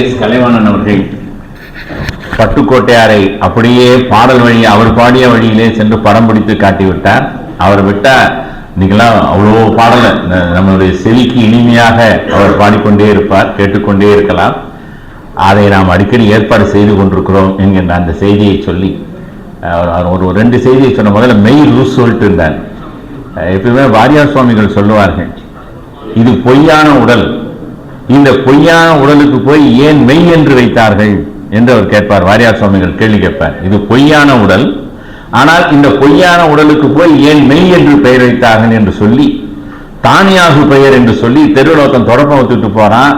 S Kalaivanan அவர்கள் பட்டுக்கோட்டையாரை அப்படியே பாடல் வழி அவர் பாடிய வழியிலே சென்று படம் பிடித்து காட்டிவிட்டார். அவர் விட்டா இன்னைக்கெல்லாம் அவ்வளோ பாடல. நம்மளுடைய செவிக்கு இனிமையாக அவர் பாடிக்கொண்டே இருப்பார் கேட்டுக்கொண்டே இருக்கலாம். அதை நாம் அடிக்கடி ஏற்பாடு செய்து கொண்டிருக்கிறோம் என்கின்ற அந்த செய்தியை சொல்லி ஒரு ரெண்டு செய்தியை சொன்ன முதல்ல மெய் லூஸ் சொல்லிட்டு இருந்தார். எப்பவுமே வாரியார் சுவாமிகள் சொல்லுவார்கள் இது பொய்யான உடல் இந்த பொய்யான உடலுக்கு போய் ஏன் மெய் என்று வைத்தார்கள் என்று அவர் கேட்பார். வாரியார் சுவாமிகள் கேள்வி கேட்பார். இது பொய்யான உடல். ஆனால் இந்த பொய்யான உடலுக்கு போய் ஏன் மெய் என்று பெயர் வைத்தார்கள் என்று சொல்லி தானியாகு பெயர் என்று சொல்லி தெருவில் ஒருத்தன் தொடப்பம் விட்டுட்டு போறான்.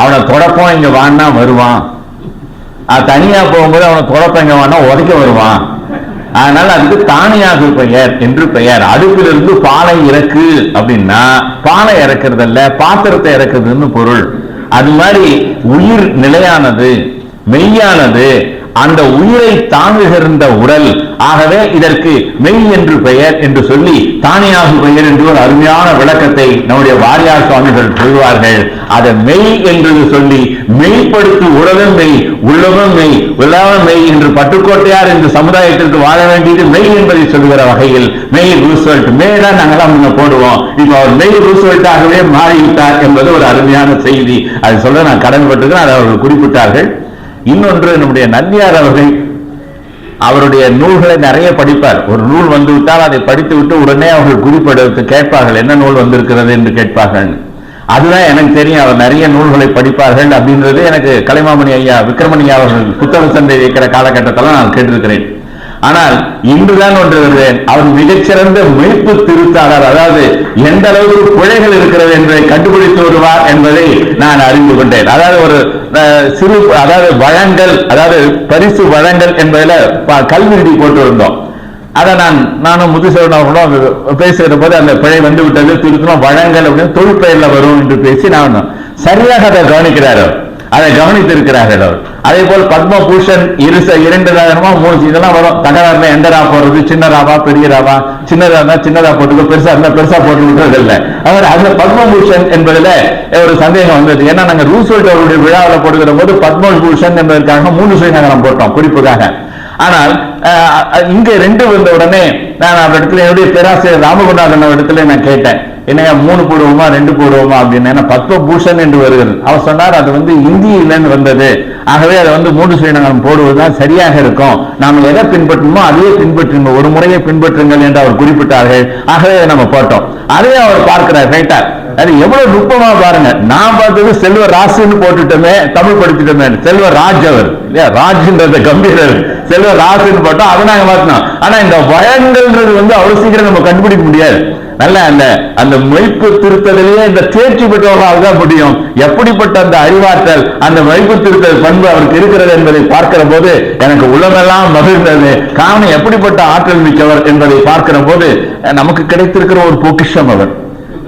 அவனை தொடப்பம் இங்க வான்னா வருவான். தனியா போகும்போது அவனை தொடப்பம் இங்க வான்னா உதைக்க வருவான். அதனால அதுக்கு தானியாக பெயர் என்று பெயர். அடுப்பிலிருந்து பாலை இறக்கு அப்படின்னா பாலை இறக்குறதல்ல பாத்திரத்தை இறக்குறதுன்னு பொருள். அது மாதிரி உயிர் நிலையானது மெய்யானது அந்த உயிரை தாங்குகின்ற உடல் ஆகவே இதற்கு மெய் என்று பெயர் என்று சொல்லி தானியாகு பெயர் என்று ஒரு அருமையான விளக்கத்தை நம்முடைய வாரியார் சுவாமிகள் சொல்வார்கள். அதை மெய் என்று சொல்லி மெய்ப்படுத்தி உடலும் மெய் உள்ளமும் மெய் உள்ளமும் மெய் என்று பட்டுக்கோட்டையார் என்று சமுதாயத்திற்கு வாழ வேண்டியது மெய் என்பதை சொல்லுகிற வகையில் மெய் ரூஸ்வெல்ட் மேடா தான் நாங்களாம் முன்ன போடுவோம். இப்போ அவர் மெய் ரூஸ்வெல்ட்டாகவே மாறிவிட்டார் என்பது ஒரு அருமையான செய்தி. அது சொல்ல நான் கடமைப்பட்டிருக்கிறேன் அதை அவர்கள் குறிப்பிட்டார்கள். இன்னொன்று நம்முடைய நந்தியார் அவர்கள் அவருடைய நூல்களை நிறைய படிப்பார். ஒரு நூல் வந்து விட்டால் அதை படித்து விட்டு உடனே அவர்கள் குறிப்பெடுத்து கேட்பார்கள் என்ன நூல் வந்திருக்கிறது? என்று கேட்பார்கள். அதுதான் எனக்கு தெரியும் அவர் நிறைய நூல்களை படிப்பார்கள் அப்படின்றது எனக்கு கலைமாமணி ஐயா விக்ரமணி அவர்கள் புத்தக சந்தை வைக்கிற காலகட்டத்தில் நான் கேட்டிருக்கிறேன். ஆனால் இன்றுதான் ஒன்று வருகிறேன் அவர் மிகச்சிறந்த மீட்பு திருத்தாளர். அதாவது எந்த அளவுக்கு பிழைகள் இருக்கிறது என்பதை கண்டுபிடித்து வருவார் என்பதை நான் அறிந்து கொண்டேன். அதாவது ஒரு அஹ், சிறு அதாவது வழங்கல் அதாவது பரிசு வழங்கல் என்பதில் ப- கல்விருடி போட்டு இருந்தோம் அதை நான் நானும் முதுசேவனாகவும் பேசுகிற போது அந்த பிழை வந்து விட்டது திருத்தணும் வழங்கல் அப்படின்னு தொழிற்பெயரில் வரும் என்று பேசி நான் சரியாக அதை கவனிக்கிறாரு அதை கவனித்திருக்கிறார்கள் அவர். அதே போல் பத்மபூஷன் இருச இரண்டு ராகமா மூணு இதெல்லாம் வரும். தகராறுல எந்த ரா போடுறது? சின்ன ராவா பெரிய ராவா? சின்னதா இருந்தா சின்னதா போட்டுக்கோ பெருசா இருந்தா பெருசா போட்டுக்கிறது இல்லை. அவர் அதுல பத்மபூஷன் என்பதுல ஒரு சந்தேகம் வந்தது. ஏன்னா நாங்க ரூசோல்ட் அவருடைய விழாவில் போடுகிற போது பத்மபூஷன் என்பதற்காக மூணு சுயநகரம் போட்டோம் குறிப்புக்காக. ஆனால் இங்க ரெண்டு வந்த உடனே நான் அந்த இடத்துல என்னுடைய பேராசிரியர் ராமகுண்டாதன் இடத்துல நான் கேட்டேன். என்னையா மூணு போடுவோமா ரெண்டு போடுவோமா அப்படின்னு. ஏன்னா பத்மபூஷன் என்று வருகிறது. அவர் சொன்னார் அது வந்து இந்தியிலிருந்து வந்தது. ஆகவே அதை வந்து மூன்று ஸ்ரீநகரம் போடுவதுதான் சரியாக இருக்கும். நாம் எதை பின்பற்றணுமோ அதையே பின்பற்றுங்க ஒரு முறையை பின்பற்றுங்கள் என்று அவர் குறிப்பிட்டார்கள். ஆகவே நம்ம போட்டோம். அதையே அவர் பார்க்கிறார் ரைட்டா அது எவ்வளவு நுட்பமா பாருங்க. நான் பார்த்தது செல்வ ராசுன்னு போட்டுட்டோமே தமிழ் படிச்சுட்டோமே. செல்வ ராஜ் அவர். இல்லையா? ராஜ்ன்றது கம்பீரர் செல்வ ராசுன்னு போட்டோம் அதை நாங்க மாத்தினோம். ஆனா இந்த வயங்கள்ன்றது வந்து அவ்வளவு சீக்கிரம் நம்ம கண்டுபிடிக்க முடியாது. நல்ல அந்த அந்த மொய்ப்பு திருத்தலிலேயே இந்த தேர்ச்சி பெற்றவர்களால் தான் முடியும். எப்படிப்பட்ட அந்த அறிவாற்றல் அந்த மொய்ப்பு திருத்தல் பண்பு அவருக்கு இருக்கிறது என்பதை பார்க்கிற போது எனக்கு உள்ளமெல்லாம் மகிழ்ந்தது. காரணம் எப்படிப்பட்ட ஆற்றல் மிக்கவர் என்பதை பார்க்கிற போது நமக்கு கிடைத்திருக்கிற ஒரு பொக்கிஷம் அவர்.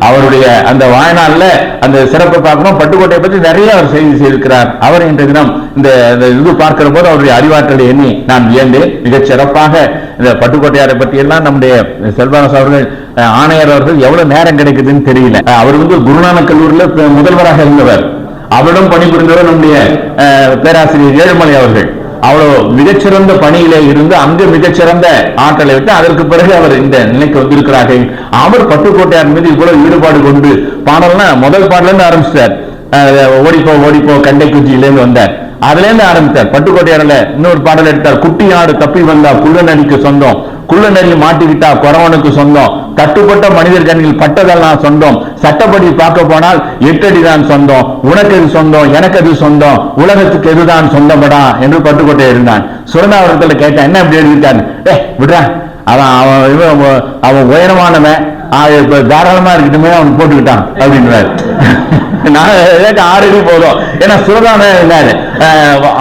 அவருடைய அந்த வாழ்நாள்ல அந்த சிறப்பை பார்க்கணும். பட்டுக்கோட்டையை பற்றி நிறைய அவர் செய்தி செய்திருக்கிறார். அவர் இன்றைய தினம் இந்த இது பார்க்கிற போது அவருடைய அறிவாற்றலை எண்ணி நான் வியந்தேன் மிகச் சிறப்பாக இந்த பட்டுக்கோட்டையாரை பற்றி எல்லாம் நம்முடைய செல்வராஜ் அவர்கள் ஆணையர் அவர்கள் எவ்வளவு நேரம் கிடைக்குதுன்னு தெரியல. அவர் வந்து குருநானக் கல்லூரியில் முதல்வராக இருந்தவர். அவரிடம் பணிபுரிந்தவர் நம்முடைய பேராசிரியர் ஏழுமலை அவர்கள். அவ்வளவு மிகச்சிறந்த பணியிலே இருந்து அங்கு மிகச்சிறந்த ஆற்றலை விட்டு அதற்கு பிறகு அவர் இந்த நிலைக்கு வந்திருக்கிறார்கள். அவர் பட்டுக்கோட்டையார் மீது இவ்வளவு ஈடுபாடு கொண்டு பாடல்னா முதல் பாடல இருந்து ஆரம்பிச்சிட்டார் ஓடிப்போ ஓடிப்போ கண்டை குச்சியிலேருந்து வந்தார். அதுல இருந்து ஆரம்பித்தார் பட்டுக்கோட்டையார்ல இன்னொரு பாடல் எடுத்தார். குட்டி ஆடு தப்பி வந்தா குள்ளநடிக்கு சொந்தம். குள்ளநரி மாட்டிக்கிட்டா குறவனுக்கு சொந்தம். தட்டுப்பட்ட மனிதர் கண்ணில் பட்டதெல்லாம் சொந்தம். சட்டப்படி பார்க்க போனால் எட்டடிதான் சொந்தம். உனக்கு எது சொந்தம்? எனக்கு எது சொந்தம்? உலகத்துக்கு எதுதான் சொந்தப்படா என்று பட்டுக்கோட்டை இருந்தான். சுரதாவரத்துல கேட்டேன் என்ன இப்படி எழுதிட்டான் ஏ விடுறேன் அவன் அவன் அவன் உயரமானவன். இப்ப தாராளமா இருக்கட்டுமே அவன் போட்டுக்கிட்டான் அப்படின்றாரு. நான் ஆறடி போதும். ஏன்னா சுரதான இருந்தாரு.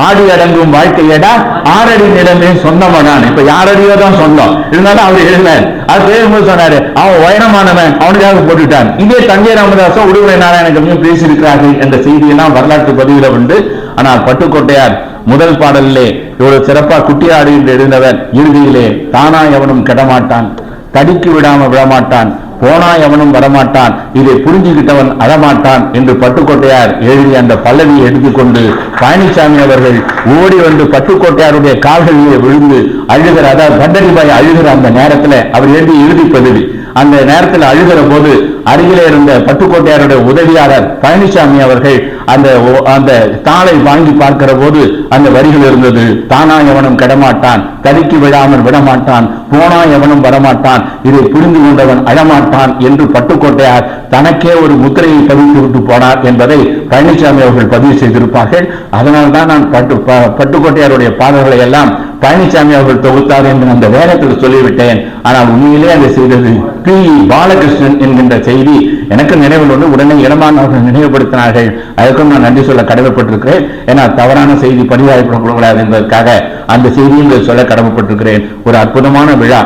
ஆடி அடங்கும் வாழ்க்கையடா ஆறடி நிலமே சொந்தமானான் இப்ப யாரடியோ தான் சொந்தம். இருந்தாலும் அவர் எழுந்தார். அது பேரும்போது சொன்னாரு அவன் உயரமானவன் அவனுக்காக போட்டுட்டான். இதே தஞ்சை ராமதாசம் உடுமலை நாராயணகமையும் பேசியிருக்கிறார்கள் என்ற செய்தியெல்லாம் வரலாற்று பதிவில் உண்டு. ஆனால் பட்டுக்கோட்டையார் முதல் பாடலிலே இவ்வளவு சிறப்பா குட்டியாடு என்று எழுந்தவர் இறுதியிலே தானா எவனும் கெடமாட்டான். தடுக்கி விடாம விடமாட்டான். போனா எவனும் வரமாட்டான். இதை புரிஞ்சுக்கிட்டவன் அழமாட்டான் என்று பட்டுக்கோட்டையார் எழுதிய அந்த பல்லவியை எடுத்துக்கொண்டு பழனிசாமி அவர்கள் ஓடி வந்து பட்டுக்கோட்டையாருடைய கால்களிலே விழுந்து அழுகிற அதாவது தண்டனிபாய் அழுகிற அந்த நேரத்துல அவர் எழுதி இறுதி பதவி. அந்த நேரத்தில் அழுகிற போது அருகிலே இருந்த பட்டுக்கோட்டையாருடைய உதவியாளர் பழனிசாமி அவர்கள் அந்த ஓ- அந்த தாளை வாங்கி பார்க்கிற போது அந்த வரிகள் இருந்தது. தானா எவனும் கெடமாட்டான். தடுக்கி விழாமல் விடமாட்டான். போனா எவனும் வரமாட்டான். இதை புரிந்து கொண்டவன் அழமாட்டான் என்று பட்டுக்கோட்டையார் தனக்கே ஒரு முத்திரையை பதித்து விட்டு போனார் என்பதை பழனிசாமி அவர்கள் பதிவு செய்திருப்பார்கள். அதனால்தான் நான் பட்டு பட்டுக்கோட்டையாருடைய பாடல்களை எல்லாம் பழனிசாமி அவர்கள் தொகுத்தார் என்று அந்த வேகத்தில் சொல்லிவிட்டேன். ஆனால் உண்மையிலே அதை செய்தது பி. பாலகிருஷ்ணன் என்கின்ற செய்தி எனக்கு நினைவில் வந்து உடனே இளமான் அவர்கள் நினைவுபடுத்தினார்கள். அதற்கும் நான் நன்றி சொல்ல கடமைப்பட்டிருக்கிறேன். ஏன்னா தவறான செய்தி பதிவாகப்படக்கூடாது என்பதற்காக அந்த செய்தியும் சொல்ல கடமைப்பட்டிருக்கிறேன். ஒரு அற்புதமான விழா.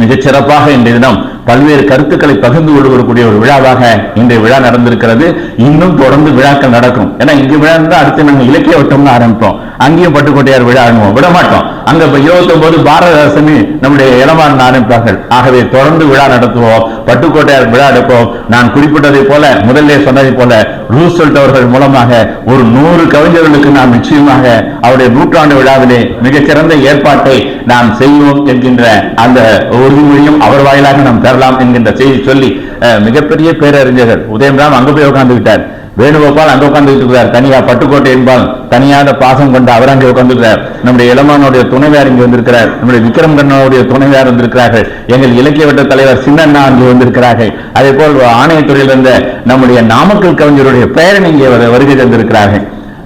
மிகச் சிறப்பாக இன்றைய தினம் பல்வேறு கருத்துக்களை பகிர்ந்து கொள்வதற்குரிய ஒரு விழாவாக இன்றைய விழா நடந்திருக்கிறது. இன்னும் தொடர்ந்து விழாக்கள் நடக்கும். ஏன்னா இங்கே விழா இருந்தால் அடுத்து நாங்கள் இலக்கிய வட்டம்னு ஆரம்பிப்போம். அங்கேயும் பட்டுக்கோட்டையார் விழா ஆரம்பிப்போம் விட மாட்டோம் அங்க இப்ப இருபத்தொன்பது பாரதரசனி நம்முடைய இளமான் அனுப்பார்கள் ஆகவே தொடர்ந்து விழா நடத்துவோம் பட்டுக்கோட்டையார் விழா எடுப்போம். நான் குறிப்பிட்டதை போல முதல்ல சொன்னதை போல ரூசல்ட் அவர்கள் மூலமாக ஒரு நூறு கவிஞர்களுக்கு நாம் நிச்சயமாக அவருடைய நூற்றாண்டு விழாவிலே மிகச்சிறந்த ஏற்பாட்டை நாம் செய்வோம் என்கின்ற அந்த உறுதிமொழியும் அவர் வாயிலாக நாம் தரலாம் என்கின்ற செய்தி சொல்லி அஹ், மிகப்பெரிய பேரறிஞர்கள் உதயம்ராம் அங்க போய் உட்கார்ந்து விட்டார் வேணுகோபால் அங்க உட்கார்ந்துட்டு இருக்கிறார். தனியா பட்டுக்கோட்டை என்பால் தனியாக பாசம் கொண்ட அவர் அங்கே உட்கார்ந்துருக்கிறார் நம்முடைய இளமானுடைய துணைவியார் இங்கே வந்திருக்கிறார். நம்முடைய விக்ரம் கண்ணனுடைய துணைவியார் வந்திருக்கிறார்கள். எங்கள் இலக்கிய வட்ட தலைவர் சின்னண்ணா அங்கே வந்திருக்கிறார்கள். அதே போல் ஆணையத்துறையில் இருந்த நம்முடைய நாமக்கல் கவிஞருடைய பெயரன் இங்கே வருகை தந்திருக்கிறார்கள்.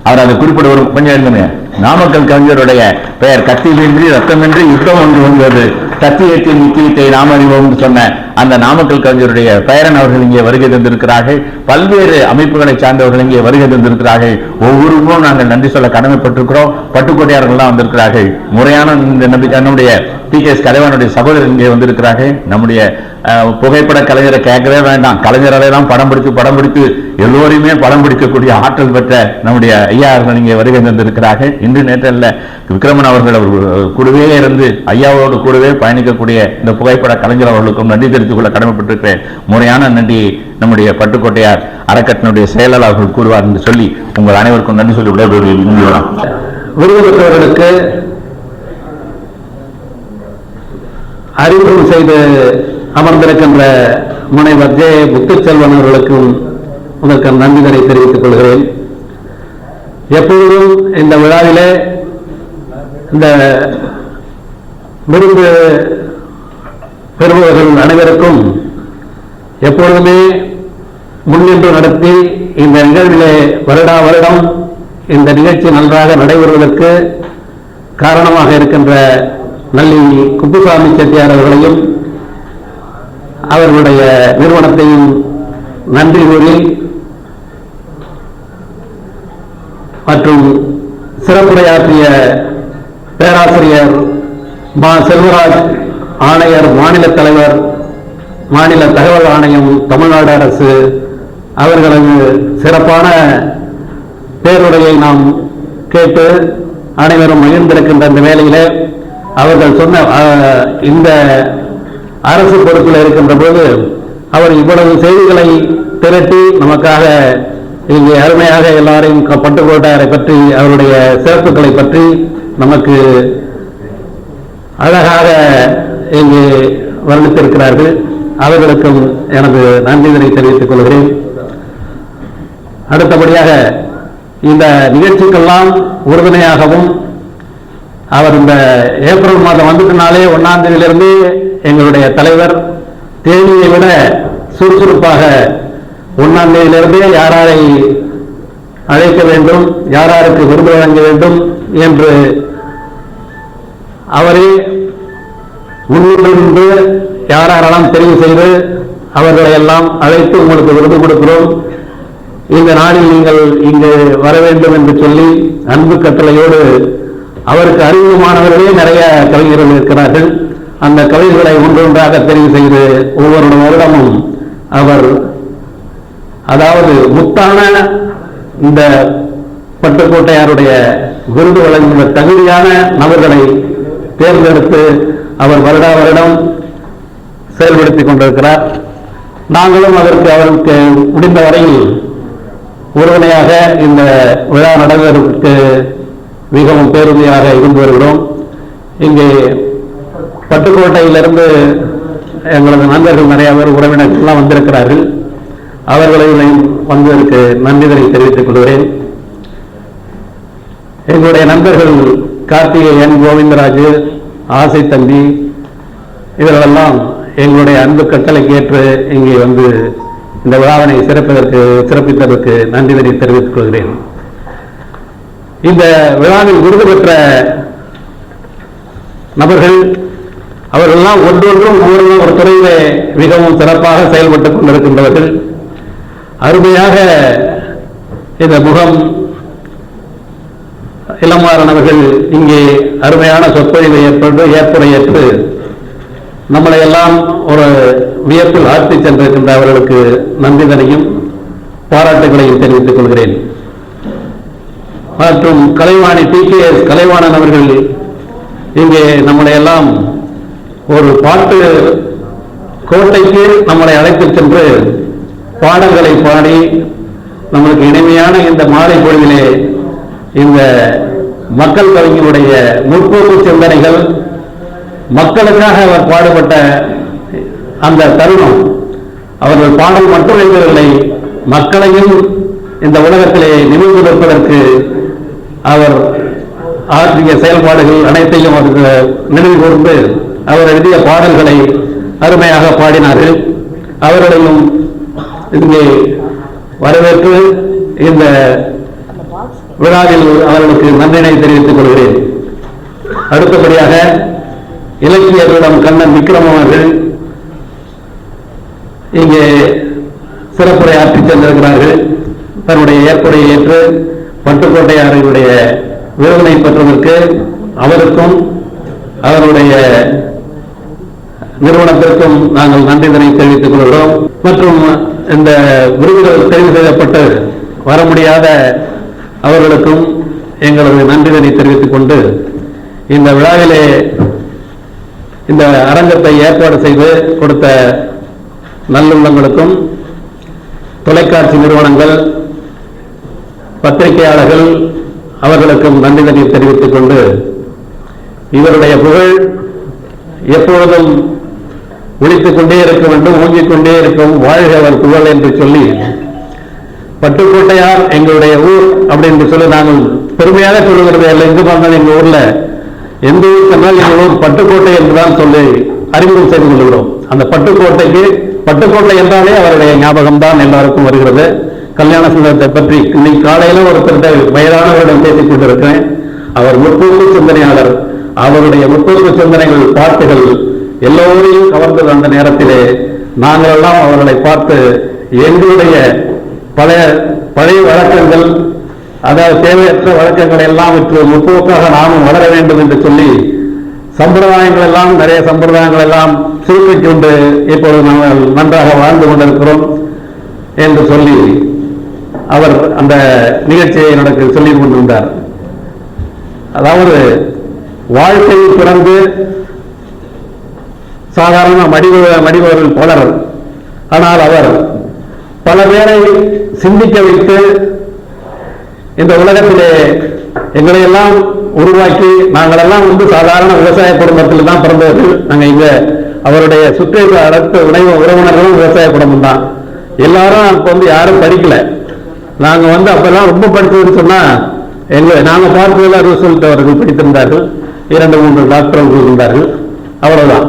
அவர் அதை குறிப்பிட ஒரு கொஞ்சம் எழுதுங்க நாமக்கல் கவிஞருடைய பெயர் கத்தியிலின்றி ரத்தமின்றி யுத்தம் ஒன்று வந்தது. சத்தியத்தின் முக்கியத்தை நாம் அறிவோம் சொன்ன அந்த நாமக்கல் கவிஞருடைய பெயரன் அவர்கள் இங்கே வருகை தந்திருக்கிறார்கள். பல்வேறு அமைப்புகளை சார்ந்தவர்கள் இங்கே வருகை தந்திருக்கிறார்கள். ஒவ்வொருவரும் நாங்கள் நன்றி சொல்ல கடமைப்பட்டிருக்கிறோம். பட்டுக்கோட்டையாளர்கள்லாம் வந்திருக்கிறார்கள். முறையான இந்த நம்பிக்கை நம்முடைய டி கே எஸ் கலைவானுடைய சகோதரர் இங்கே வந்திருக்கிறார்கள். நம்முடைய புகைப்பட கலைஞரை கேட்கவே வேண்டாம். கலைஞரை படம் பிடித்து படம் பிடித்து எல்லோரையுமே படம் பிடிக்கக்கூடிய ஆற்றல் பெற்ற நம்முடைய ஐயா அவர்கள் இங்கே வருகை தந்திருக்கிறார்கள். இன்று நேற்றல்ல விக்ரமன் அவர்கள் அவர் கூடவே இருந்து ஐயாவோடு கூடவே பயணிக்கக்கூடிய இந்த புகைப்பட கலைஞர் அவர்களுக்கும் நன்றி தெரிவித்துக் கொள்ள கடமைப்பட்டிருக்கிறேன். முறையான நன்றி நம்முடைய பட்டுக்கோட்டையார் அறக்கட்டனுடைய செயலாளர் அவர்கள் கூறுவார் என்று சொல்லி உங்கள் அனைவருக்கும் நன்றி சொல்லி விடைபெறுகிறேன். விருது அறிமுகம் செய்து அமர்ந்திருக்கின்ற முனைவர் ஜே. முத்துச்செல்வன் அவர்களுக்கும் முதற்க நன்றிதனை தெரிவித்துக் கொள்கிறேன். எப்பொழுதும் இந்த விழாவிலே இந்த விருந்து பெறுபவர்கள் அனைவருக்கும் எப்பொழுதுமே முன்னின்று நடத்தி இந்த நிகழ்விலே வருடா வருடம் இந்த நிகழ்ச்சி நன்றாக நடைபெறுவதற்கு காரணமாக இருக்கின்ற நல்லி குப்புசாமி செட்டியார் அவர்களையும் அவர்களுடைய நிறுவனத்தையும் நன்றி கூறி மற்றும் சிறப்புரையாற்றிய பேராசிரியர் மா செல்வராஜ் ஆணையர் மாநில தலைவர் மாநில தகவல் ஆணையம் தமிழ்நாடு அரசு அவர்களது சிறப்பான பேருரையை நாம் கேட்டு அனைவரும் மகிழ்ந்திருக்கின்ற இந்த வேளையிலே அவர்கள் சொன்ன இந்த அரசு பொறுப்பில் இருக்கின்ற போது அவர் இவ்வளவு செய்திகளை திரட்டி நமக்காக இங்கே அருமையாக எல்லாரையும் க- பற்றி அவருடைய சிறப்புகளை பற்றி நமக்கு அழகாக இங்கே வர்ணித்திருக்கிறார்கள். அவர்களுக்கும் எனது நன்றிதனை தெரிவித்துக் கொள்கிறேன். அடுத்தபடியாக இந்த நிகழ்ச்சிக்கெல்லாம் உறுதுணையாகவும் அவர் இந்த ஏப்ரல் மாதம் வந்துட்டனாலே ஒன்னாம் தேதியிலிருந்து எங்களுடைய தலைவர் தேதியை விட சுறுசுறுப்பாக ஒன்னாம் தேதியிலிருந்தே யாரை அழைக்க வேண்டும் யாராருக்கு விருது வழங்க வேண்டும் என்று அவரே முன்னிலிருந்து யாரெல்லாம் தெரிவு செய்து அவர்களை எல்லாம் அழைத்து உங்களுக்கு விருது கொடுக்கிறோம். இந்த நாளில் நீங்கள் இங்கு வர வேண்டும் என்று சொல்லி அன்பு கட்டளையோடு அவருக்கு அறிமுகமானவர்களே நிறைய கவிஞர்கள் இருக்கிறார்கள். அந்த கவிஞர்களை ஒன்றொன்றாக தெரிவு செய்து ஒவ்வொரு வருடமும் அவர் அதாவது முத்தான இந்த பட்டுக்கோட்டையாருடைய விருது வழங்குகிற தகுதியான நபர்களை தேர்ந்தெடுத்து அவர் வருடா வருடம் செயல்படுத்தி கொண்டிருக்கிறார். நாங்களும் அதற்கு அவருக்கு முடிந்த வரையில் உறுதுணையாக இந்த விழா நடவதற்கு மிகவும் பேருமையாக இருந்து வருகிறோம். இங்கே பட்டுக்கோட்டையிலிருந்து எங்களது நண்பர்கள் நிறைய பேர் உறவினர்கள்லாம் வந்திருக்கிறார்கள். அவர்களையும் வந்ததற்கு நன்றிதனை தெரிவித்துக் கொள்கிறேன். எங்களுடைய நண்பர்கள் கார்த்திகேயன் கோவிந்தராஜு ஆசை தம்பி இவர்களெல்லாம் எங்களுடைய அன்பு கட்டளைக்கு ஏற்று இங்கே வந்து இந்த விழாவினை சிறப்பதற்கு சிறப்பித்ததற்கு நன்றிதனை தெரிவித்துக் கொள்கிறேன். இந்த விழாவில் விருது பெற்ற நபர்கள் அவர்களெல்லாம் ஒன்றொன்றும் ஒவ்வொரு ஒரு துறையிலே மிகவும் சிறப்பாக செயல்பட்டுக் கொண்டிருக்கின்றவர்கள். அருமையாக இந்த முகம் இளமாறன் அவர்கள் இங்கே அருமையான சொற்பொழிவை ஏற்பட்டு ஏற்புரையேற்று நம்மளை எல்லாம் ஒரு வியப்பில் ஆழ்த்தி சென்றிருக்கின்ற அவர்களுக்கு நன்றிதனையும் பாராட்டுகளையும் தெரிவித்துக் கொள்கிறேன். மற்றும் Kalaivani T K S Kalaivanan அவர்கள் இங்கே நம்மளை எல்லாம் ஒரு பாட்டு கோட்டைக்கு நம்மளை அழைத்துச் சென்று பாடல்களை பாடி நம்மளுக்கு இனிமையான இந்த மாலை பொழுதிலே இந்த மக்கள் கவிஞருடைய முற்போக்கு சிந்தனைகள் மக்களுக்காக அவர் பாடுபட்ட அந்த தருணம். அவர்கள் பாடல் மட்டும் எழுதவில்லை மக்களையும் இந்த உலகத்திலே நினைவு நிற்பதற்கு அவர் ஆற்றிய செயல்பாடுகள் அனைத்தையும் அவருக்கு நினைவு கூர்ந்து அவர் எழுதிய பாடல்களை அருமையாக பாடினார்கள். அவர்களையும் இங்கே வரவேற்று இந்த விழாவில் அவர்களுக்கு நன்றினை தெரிவித்துக் கொள்கிறேன். அடுத்தபடியாக இலக்கியர்களிடம் கண்ணன் விக்ரம் அவர்கள் இங்கே சிறப்புரை ஆற்றி சென்றிருக்கிறார்கள். தன்னுடைய ஏற்புரையை ஏற்று பட்டுக்கோட்டையாருடைய விருதினை பெற்றதற்கு அவருக்கும் அவருடைய நிறுவனத்திற்கும் நாங்கள் நன்றிதனை தெரிவித்துக் கொள்கிறோம். மற்றும் இந்த விருதுகள் தெரிவு செய்யப்பட்டு வர முடியாத அவர்களுக்கும் எங்களது நன்றிதனை தெரிவித்துக் கொண்டு இந்த விழாவிலே இந்த அரங்கத்தை ஏற்பாடு செய்து கொடுத்த நல்லுள்ளங்களுக்கும் தொலைக்காட்சி நிறுவனங்கள் பத்திரிகையாளர்கள் அவர்களுக்கும் நன்றிதனை தெரிவித்துக் கொண்டு இவருடைய புகழ் எப்பொழுதும் ஒழித்துக் கொண்டே இருக்க வேண்டும் ஓங்கிக் கொண்டே இருக்கும் வாழ்க அவர் புகழ் என்று சொல்லி பட்டுக்கோட்டையார் எங்களுடைய ஊர் அப்படின்னு சொல்லி நாங்கள் பெருமையாக சொல்லுகிறது இல்லை எங்கு பார்த்தாலும் எங்கள் ஊர்ல எந்த ஊர் சொன்னால் எங்கள் ஊர் பட்டுக்கோட்டை என்றுதான் சொல்லி அறிமுகம் செய்து கொள்கிறோம். அந்த பட்டுக்கோட்டைக்கு பட்டுக்கோட்டை என்றாலே அவருடைய ஞாபகம் தான் எல்லாருக்கும் வருகிறது. கல்யாண சுந்தரத்தை பற்றி இன்னைக்கு காலையில ஒருத்தர்கிட்ட வயதானவரிடம் பேசிக் கொண்டிருக்கிறேன். அவர் முற்போக்கு சிந்தனையாளர். அவருடைய முற்போக்கு சிந்தனைகள் பாட்டுகள் எல்லோரையும் கவர்ந்தது அந்த நேரத்திலே. நாங்கள் எல்லாம் அவர்களை பார்த்து எங்களுடைய பழைய பழைய வழக்கங்கள் அதாவது தேவையற்ற வழக்கங்களை எல்லாம் விற்று முற்போக்காக நாமும் வளர வேண்டும் என்று சொல்லி சம்பிரதாயங்கள் எல்லாம் நிறைய சம்பிரதாயங்கள் எல்லாம் சுருக்கிக் கொண்டு இப்பொழுது நாங்கள் நன்றாக வாழ்ந்து கொண்டிருக்கிறோம் என்று சொல்லி அவர் அந்த நிகழ்ச்சியை எனக்கு சொல்லிக் கொண்டிருந்தார். அதாவது வாழ்க்கையில் பிறந்து சாதாரண மடிவ மடிபவர்கள் பலர். ஆனால் அவர் பல பேரை சிந்திக்க வைத்து இந்த உலகத்திலே எங்களை எல்லாம் உருவாக்கி நாங்கள் எல்லாம் வந்து சாதாரண விவசாய குடும்பத்தில் தான் பிறந்தவர்கள். நாங்கள் இங்க அவருடைய சுற்றை அடுத்த உணவு உறவினர்களும் விவசாய குடும்பம் தான் எல்லாரும் அப்ப வந்து யாரும் படிக்கல. நாங்கள் வந்து அப்பெல்லாம் ரொம்ப படிச்சதுன்னு சொன்னா நாங்கள் நாங்க பார்த்ததுல ரிசல்ட் அவர்கள் படித்திருந்தார்கள். இரண்டு மூன்று டாக்டர்கள் இருந்தார்கள். அவ்வளோதான்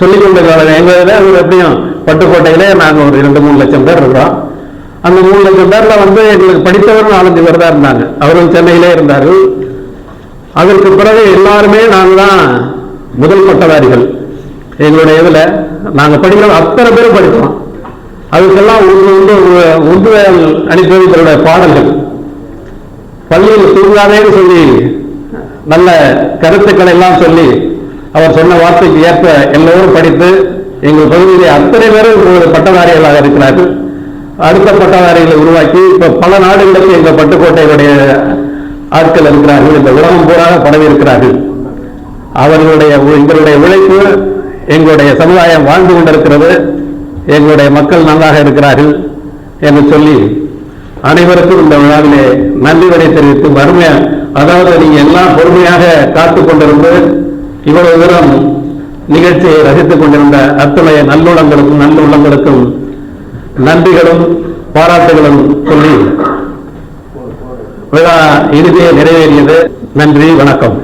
சொல்லிக் கொண்டிருக்கிறாங்க எங்கள் இதுல எப்படியும் பட்டுக்கோட்டையில நாங்கள் ஒரு இரண்டு மூணு லட்சம் பேர் இருக்கிறோம். அந்த மூணு லட்சம் பேரில் வந்து எங்களுக்கு படித்தவர் நாலஞ்சு பேர் தான் இருந்தாங்க. அவர்கள் சென்னையிலே இருந்தார்கள். அதற்கு பிறகு எல்லாருமே நாங்கள் தான் முதல் பட்டதாரிகள். எங்களுடைய இதில் நாங்கள் படிக்கிற அத்தனை பேரும் படித்தோம். அதுக்கெல்லாம் ஒன்று வந்து ஒரு உந்துதல் அளிப்பது இவருடைய பாடல்கள். பள்ளியில் தூங்காதேன்னு சொல்லி நல்ல கருத்துக்களை எல்லாம் சொல்லி அவர் சொன்ன வார்த்தைக்கு ஏற்ப எல்லோரும் படித்து எங்கள் பகுதியிலே அத்தனை பேரும் ஒரு பட்டதாரிகளாக இருக்கிறார்கள். அடுத்த பட்டதாரிகளை உருவாக்கி இப்போ பல நாடுகளுக்கு எங்கள் பட்டுக்கோட்டையுடைய ஆட்கள் இருக்கிறார்கள். இந்த உலகம் பூராக பரவி இருக்கிறார்கள் அவர்களுடைய எங்களுடைய உழைப்பு எங்களுடைய சமுதாயம் வாழ்ந்து கொண்டிருக்கிறது. எங்களுடைய மக்கள் நன்றாக இருக்கிறார்கள் என்று சொல்லி அனைவருக்கும் இந்த விழாவிலே நன்றிகளை தெரிவித்து வறுமையா அதாவது நீங்க எல்லாம் பொறுமையாக காத்துக் கொண்டிருந்து இவ்வளவு தூரம் நிகழ்ச்சியை ரசித்துக் கொண்டிருந்த அத்துணை நல்லுள்ளங்களுக்கும் நல்லுள்ளங்களுக்கும் நன்றிகளும் பாராட்டுகளும் சொல்லி விழா இறுதியை நிறைவேறியது. நன்றி வணக்கம்.